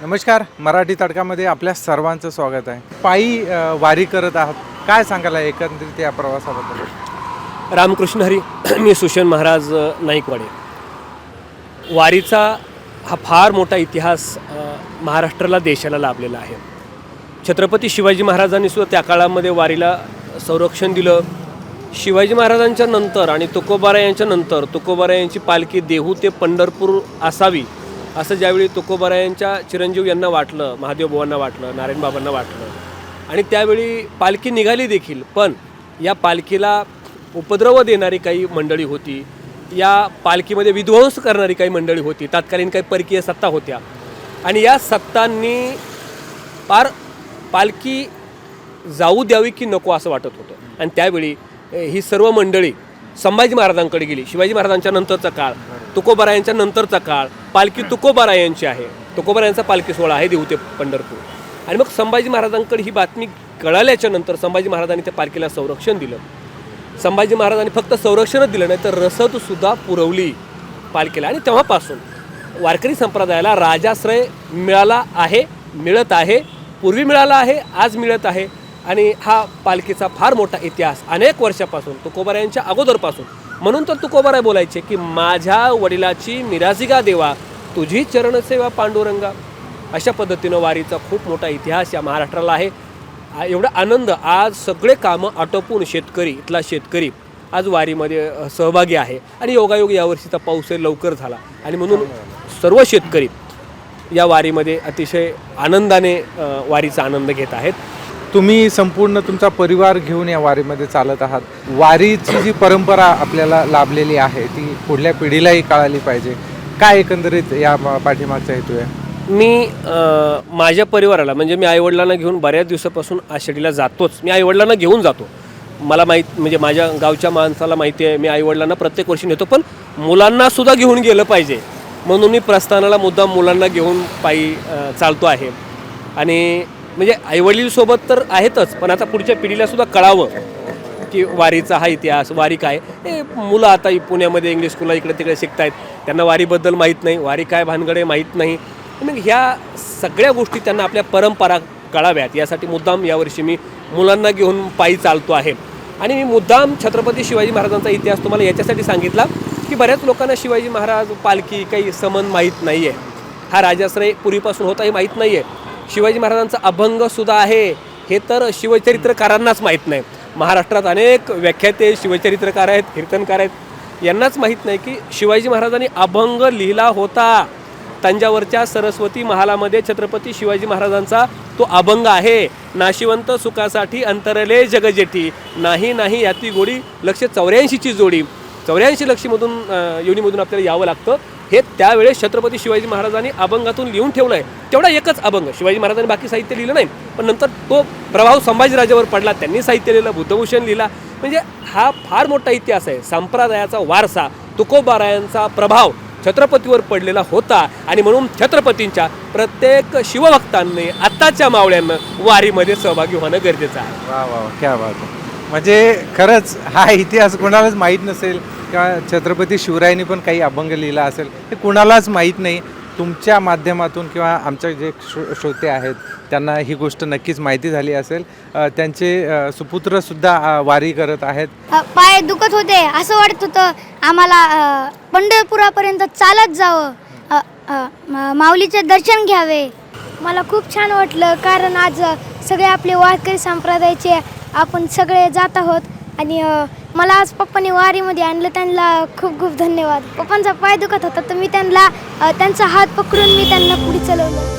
नमस्कार मराठी तडकामध्ये आपल्या सर्वांचं स्वागत आहे. पायी अ, वारी करत आहात. काय सांगायला एकंदरीत या प्रवासाबद्दल? रामकृष्ण हरी मी सुशन महाराज अ, नाईकवाडे. वारीचा हा फार मोठा इतिहास अ, महाराष्ट्राला देशाला लाभलेला आहे. छत्रपती शिवाजी महाराजांनी सुद्धा त्या काळामध्ये वारीला संरक्षण दिलं. शिवाजी महाराजांच्या नंतर आणि तुकोबारा यांच्या नंतर तुकोबारा यांची पालखी देहू ते पंढरपूर असावी असं ज्यावेळी तुकोबारा यांच्या चिरंजीव यांना वाटलं महादेव बुवांना वाटलं नारायण बाबांना वाटलं आणि त्यावेळी पालखी निघाली देखील पण या पालखीला उपद्रव देणारी काही मंडळी होती या पालखीमध्ये विध्वंस करणारी काही मंडळी होती तत्कालीन काही परकीय सत्ता होत्या. आणि या सत्तांनी पार पालखी जाऊ द्यावी की नको असं वाटत होतं. आणि त्यावेळी ही सर्व मंडळी संभाजी महाराजांकडे गेली. शिवाजी महाराजांच्या नंतरचा काळ. तुकोबारा यांच्या नंतरचा काळ पालखी तुकोबारा यांची आहे. तुकोबारा यांचा पालखी सोहळा आहे देऊ ते पंढरपूर. आणि मग संभाजी महाराजांकडे ही बातमी कळाल्याच्या नंतर संभाजी महाराजांनी त्या पालखीला संरक्षण दिलं. संभाजी महाराजांनी फक्त संरक्षणच दिलं नाही तर रसदसुद्धा पुरवली पालखीला. आणि तेव्हापासून वारकरी संप्रदायाला राजाश्रय मिळाला आहे मिळत आहे पूर्वी मिळाला आहे आज मिळत आहे. आणि हा पालखीचा फार मोठा इतिहास अनेक वर्षापासून तुकोबारा यांच्या अगोदरपासून म्हणून तर तुकोबाराय बोलायचे की माझ्या वडिलाची मिराजिगा देवा तुझी चरणसेवा पांडुरंगा. अशा पद्धतीनं वारीचा खूप मोठा इतिहास या महाराष्ट्राला आहे. एवढा आनंद. आज सगळे कामं आटोपून शेतकरी इथला शेतकरी आज वारीमध्ये सहभागी आहे. आणि योगायोग यावर्षीचा पाऊसही लवकर झाला. आणि म्हणून सर्व शेतकरी या वारीमध्ये अतिशय आनंदाने वारीचा आनंद घेत आहेत. तुम्ही संपूर्ण तुमचा परिवार घेऊन या वारीमध्ये चालत आहात. वारीची जी परंपरा आपल्याला लाभलेली आहे ती पुढल्या पिढीलाही कळाली पाहिजे. काय एकंदरीत या पाठीमागचा हेतू आहे? मी माझ्या परिवाराला म्हणजे मी आईवडिलांना घेऊन बऱ्याच दिवसापासून आषाढीला जातोच. मी आईवडिलांना घेऊन जातो. मला माहीत म्हणजे माझ्या गावच्या माणसाला माहिती आहे मी आईवडिलांना प्रत्येक वर्षी नेतो पण मुलांना सुद्धा घेऊन गेलं पाहिजे. म्हणून मी प्रस्थानाला मुद्दा मुलांना घेऊन पायी चालतो आहे. आणि म्हणजे आईवडीलसोबत तर आहेतच पण आता पुढच्या पिढीला सुद्धा कळावं की वारीचा हा इतिहास वारी काय हे मुलं आता पुण्यामध्ये इंग्लिश स्कूलला इकडे तिकडे शिकतायत. त्यांना वारीबद्दल माहीत नाही वारी काय भानगडे माहीत नाही. मग ह्या सगळ्या गोष्टी त्यांना आपल्या परंपरा कळाव्यात. यासाठी मुद्दाम यावर्षी मी मुलांना घेऊन पायी चालतो आहे. आणि मी मुद्दाम छत्रपती शिवाजी महाराजांचा इतिहास तुम्हाला याच्यासाठी सांगितला की बऱ्याच लोकांना शिवाजी महाराज पालखी काही समन माहीत नाही आहे हा राजाश्रय पूर्वीपासून होता हे माहीत नाही आहे शिवाजी महाराजांचा अभंग सुद्धा आहे. हे तर शिवचरित्रकारांनाच माहीत नाही. महाराष्ट्रात अनेक व्याख्याते शिवचरित्रकार आहेत कीर्तनकार आहेत. यांनाच माहीत नाही की शिवाजी महाराजांनी अभंग लिहिला होता. तंजावरच्या सरस्वती महालामध्ये छत्रपती शिवाजी महाराजांचा तो अभंग आहे. नाशिवंत सुखासाठी अंतरले जगजेठी. नाही नाही याती गोडी लक्ष चौऱ्याऐंशीची जोडी. चौऱ्याऐंशी लक्षीमधून योनीमधून आपल्याला यावं लागतं. हे त्यावेळेस छत्रपती शिवाजी महाराजांनी अभंगातून लिहून ठेवलं आहे तेवढा एकच अभंग. शिवाजी महाराजांनी बाकी साहित्य लिहिलं नाही पण नंतर तो प्रभाव संभाजीराजावर पडला त्यांनी साहित्य लिहिलं बुद्धभूषण लिहिला. म्हणजे हा फार मोठा इतिहास आहे. संप्रदायाचा वारसा तुकोबारायांचा प्रभाव छत्रपतीवर पडलेला होता आणि म्हणून छत्रपतींच्या प्रत्येक शिवभक्तांनी आत्ताच्या मावळ्यांना वारीमध्ये सहभागी होणं गरजेचं आहे. वा वा वा, क्या बात म्हणजे खरंच हा इतिहास कोणालाच माहीत नसेल. किंवा छत्रपती शिवरायांनी पण काही अभंग लिहिला असेल हे कुणालाच माहीत नाही. तुमच्या माध्यमातून किंवा आमच्या जे श्रो श्रोते आहेत त्यांना ही गोष्ट नक्कीच माहिती झाली असेल. त्यांचे सुपुत्रसुद्धा वारी करत आहेत. पाय दुखत होते असं वाटत होतं आम्हाला पंढरपुरापर्यंत चालत जावं. माऊलीचे दर्शन घ्यावे. मला खूप छान वाटलं कारण आज सगळे आपले वारकरी संप्रदायाचे आपण सगळे जात आहोत. आणि मला आज पप्पांनी वारीमध्ये आणलं त्यांना खूप खूप धन्यवाद. पप्पांचा पाय दुखत होता तर मी त्यांना त्यांचा हात पकडून मी त्यांना पुढे चालवलं.